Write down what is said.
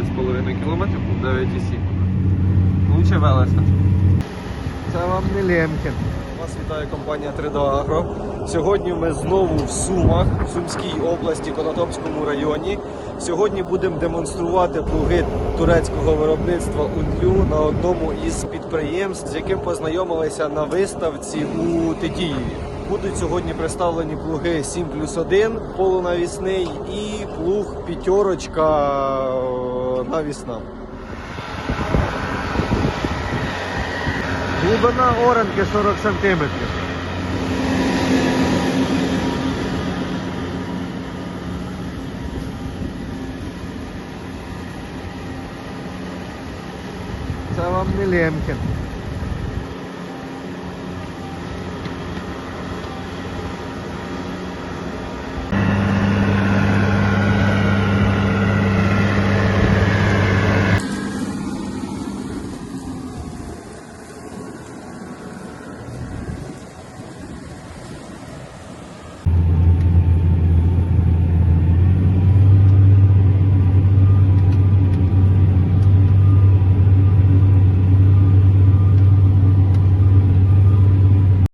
2,5 кілометрів, 9,7. Лучше велеса. Це вам не Лемкін. Вас вітає компанія 3D Agro. Сьогодні ми знову в Сумах, в Сумській області, Конотопському районі. Сьогодні будемо демонструвати плуги турецького виробництва Ундлю на одному із підприємств, з яким познайомилися на виставці у Тетіїві. Будуть сьогодні представлені плуги 7 плюс 1, полунавісний і плуг п'ятерочка е, навісна. Глибина оранки 40 сантиметрів. Це вам не Лемкін.